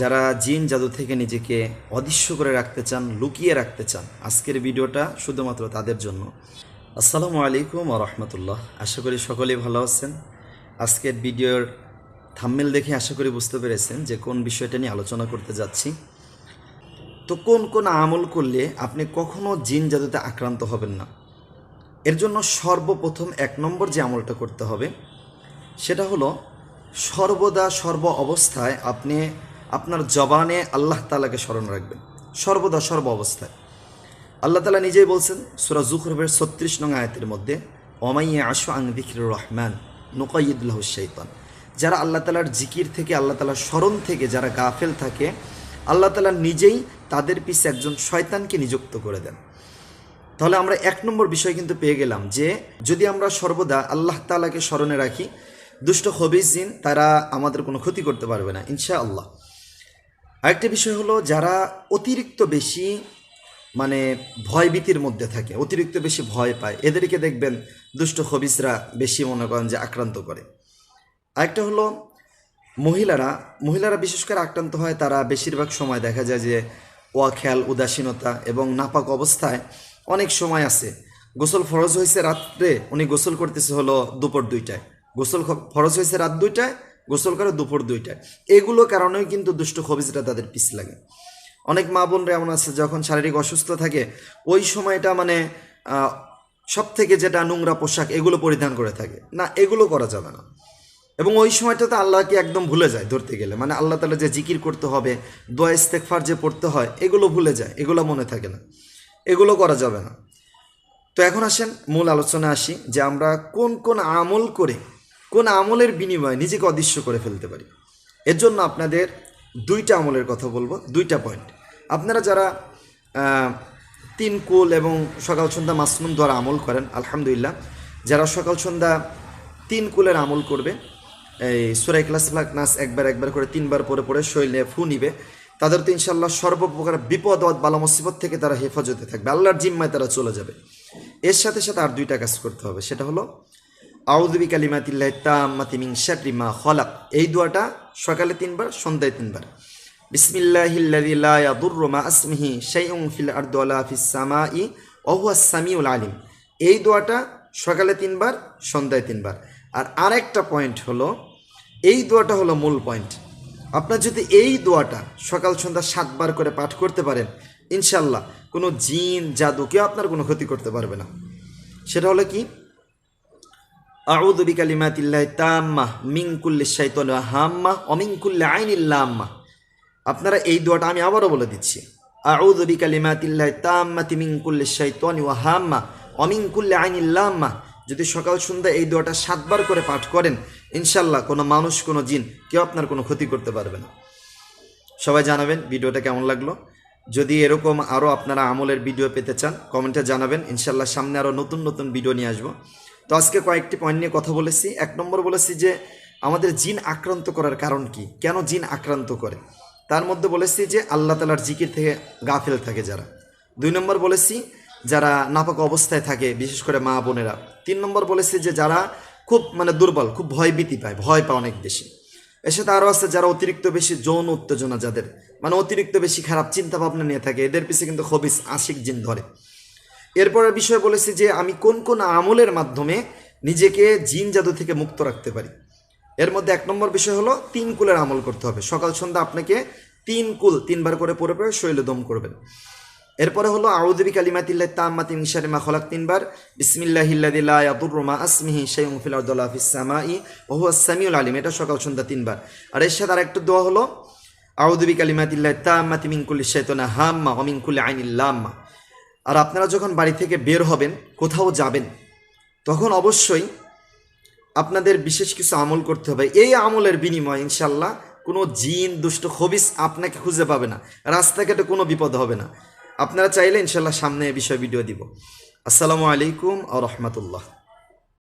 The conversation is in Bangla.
যারা জিন জাদু থেকে নিজেকে অদৃশ্য করে রাখতে চান, লুকিয়ে রাখতে চান, আজকের ভিডিওটা শুধুমাত্র তাদের জন্য। আসসালামু আলাইকুম রহমতুল্লাহ। আশা করি সকলেই ভালো আছেন। আজকের ভিডিওর থাম্মেল দেখে আশা করি বুঝতে পেরেছেন যে কোন বিষয়টা নিয়ে আলোচনা করতে যাচ্ছি। তো কোন কোন আমল করলে আপনি কখনো জিন জাদুতে আক্রান্ত হবেন না? এর জন্য সর্বপ্রথম এক নম্বর যে আমলটা করতে হবে, সেটা হলো সর্বদা সর্ব অবস্থায় আপনি আপনার জবানে আল্লাহ তালাকে স্মরণ রাখবেন। সর্বদা সর্ব অবস্থায়। আল্লাহ তালা নিজেই বলছেন, সুরা জুখরবের ছত্রিশ নং আয়াতের মধ্যে অমাইয়া আশু আং দিকির রহমান নোকাইদুল্লাহ শৈতান যারা আল্লাহ তালার জিকির থেকে, আল্লাহ তালার স্মরণ থেকে যারা গাফেল থাকে, আল্লাহ তালা নিজেই তাদের পিছে একজন শয়তানকে নিযুক্ত করে দেন। তাহলে আমরা এক নম্বর বিষয় কিন্তু পেয়ে গেলাম যে, যদি আমরা সর্বদা আল্লাহ তালাকে স্মরণে রাখি, দুষ্ট হবিজ জিন তারা আমাদের কোনো ক্ষতি করতে পারবে না ইনশা আল্লাহ আরেকটা বিষয় হলো, যারা অতিরিক্ত বেশি মানে ভয়ভীতির মধ্যে থাকে, অতিরিক্ত বেশি ভয় পায়, এদেরকে দেখবেন দুষ্ট হবিজরা বেশি মনে করেন যে আক্রান্ত করে। আরেকটা হলো, মহিলারা মহিলারা বিশেষ করে আক্রান্ত হয়, তারা বেশিরভাগ সময় দেখা যায় যে ওয়াখেয়াল, উদাসীনতা এবং নাপাক অবস্থায় অনেক সময় আছে। গোসল ফরজ হয়েছে রাত্রে, উনি গোসল করতেছে হলো দুপুর দুইটায়। গোসল ফরজ হয়েছে রাত দুইটায় গোসল করে দুপুর দুইটায়। এগুলো কারণেও কিন্তু দুষ্ট খবিজরা তাদের পিছ লাগে। অনেক মা বোনরা এমন আছে, যখন শারীরিক অসুস্থ থাকে, ওই সময়টা মানে সব থেকে যেটা নোংরা পোশাক, এগুলো পরিধান করে থাকে। না, এগুলো করা যাবে না। এবং ওই সময়টাতে আল্লাহকে একদম ভুলে যায় ধরতে গেলে। মানে আল্লাহ তালা যে জিকির করতে হবে, দোয়া ইস্তেকফার যে পড়তে হয়, এগুলো ভুলে যায়, এগুলো মনে থাকে না। এগুলো করা যাবে না। তো এখন আসেন, মূল আলোচনা আসি যে আমরা কোন কোন আমল করে কোন আমলের বিনিময়ে নিজেকে অদৃশ্য করে ফেলতে পারি। এর জন্য আপনাদের দুইটা আমলের কথা বলব, দুইটা পয়েন্ট আপনারা যারা তিন কুল এবং সকাল সন্ধ্যা মাসনুম দ্বারা আমল করেন, আলহামদুলিল্লাহ, যারা সকাল সন্ধ্যা তিন কুলের আমল করবে, এই সুরাই ক্লাস নাস একবার একবার করে তিনবার পরে পরে শৈলে ফু নিবে, তাদের তো ইনশাল্লাহ সর্বপ্রকার বিপদ অদ বালা, মুসিবত থেকে তারা হেফাজতে থাকবে। আল্লাহর জিম্মায় তারা চলে যাবে। এর সাথে সাথে আর দুইটা কাজ করতে হবে, সেটা হলো আউদবি কালিমাতিল্লাহ তাম্মাতি মিন শাররি মা এই দোয়াটা সকালে তিনবার, সন্ধ্যায় তিনবার। বিসমিল্লাহিল্লাযী লা ইয়াদুররু মা আসমিহি শাইউন ফিল আরদি ওয়ালা ফিস সামাই ওয়া সামিউল আলিম। এই দোয়াটা সকালে তিনবার, সন্ধ্যায় তিনবার। আর আরেকটা পয়েন্ট হলো, এই দোয়াটা হলো মূল পয়েন্ট। আপনার যদি এই দোয়াটা সকাল সন্ধ্যা সাতবার করে পাঠ করতে পারেন ইনশাল্লাহ কোনো জিন, জাদু কেউ আপনার কোনো ক্ষতি করতে পারবে না। সেটা হলো কি? আউযু বিকালিমাতিল্লাহি তাম্মা মিন কুল্লি শাইতানি ওয়া হাম্মা ওয়া মিন কুল্লি আইনিল লাম্মা আপনারা এই দোয়াটা আমি আবারও বলে দিচ্ছি। আউযু বিকালিমাতিল্লাহি তাম্মাতি মিন কুল্লি শাইতানি ওয়া হাম্মা ওয়া মিন কুল্লি আইনিল লাম্মা যদি সকাল সন্ধ্যা এই দোয়াটা সাতবার করে পাঠ করেন ইনশাল্লাহ কোনো মানুষ, কোনো জিন কেউ আপনার কোনো ক্ষতি করতে পারবে না। সবাই জানাবেন ভিডিওটা কেমন লাগল? যদি এরকম আরও আপনারা আমলের ভিডিও পেতে চান, কমেন্টে জানাবেন। ইনশাল্লাহ সামনে আরও নতুন নতুন ভিডিও নিয়ে আসব। তো আজকে কয়েকটি পয়েন্ট নিয়ে কথা বলেছি। এক নম্বর বলেছি যে, আমাদের জিন আক্রান্ত করার কারণ কি? কেন জিন আক্রান্ত করে? তার মধ্যে বলেছি যে, আল্লাহ তালার জিকির থেকে গাফেল থাকে যারা। দুই নম্বর বলেছি, যারা নাপাক অবস্থায় থাকে, বিশেষ করে মা বোনেরা। তিন নম্বর বলেছি যে, যারা খুব মানে দুর্বল, খুব ভয়ভীতি পায়, ভয় পায় অনেক বেশি। এর সাথে আরও আছে যারা অতিরিক্ত বেশি যৌন উত্তেজনা যাদের মানে অতিরিক্ত বেশি খারাপ চিন্তা ভাবনা নিয়ে থাকে, এদের পিছিয়ে কিন্তু খবিস আশিক জিন ধরে। এরপরের বিষয় বলেছি যে আমি কোন কোন আমলের মাধ্যমে নিজেকে জিন জাদু থেকে মুক্ত রাখতে পারি। এর মধ্যে এক নম্বর বিষয় হলো তিন কুলের আমল করতে হবে। সকাল, সন্ধ্যা আপনাকে তিন কুল তিনবার করে পরে পরে শৈলদম করবেন। এরপরে হলো আউদ্দিবি কালিমাতিল্লাহ তাম্মাতি মিশারি মা খলাক তিনবার বিসমিল্লাহিল্লাদিল্লা ইয়াদুররুমা আসমিহি শাইউন ফিল আরদুল্লাহ ফিস সামাই, ওয়া হুয়াস সামিউল আলিম। এটা সকাল, সন্ধ্যা তিনবার। আর এর সাথে আরেকটা দোয়া হলো আউদ্দিবি কালিমাতিল্লাহ তাম্মাতি কুল্লি শাইতানা হাম্মা ওয়া মিন কুল্লি আইনিল লাম্মা। আর আপনারা যখন বাড়ি থেকে বের হবেন, কোথাও যাবেন, তখন অবশ্যই আপনাদের বিশেষ কিছু আমল করতে হবে। এই আমলের বিনিময়ে ইনশাল্লাহ কোনো জিন, দুষ্ট হবিস আপনাকে খুঁজে পাবে না। রাস্তাঘাটে কোনো বিপদ হবে না। আপনারা চাইলে ইনশাল্লাহ সামনে এ বিষয়ে ভিডিও দিব। আসসালামু আলাইকুম আ রহমতুল্লাহ।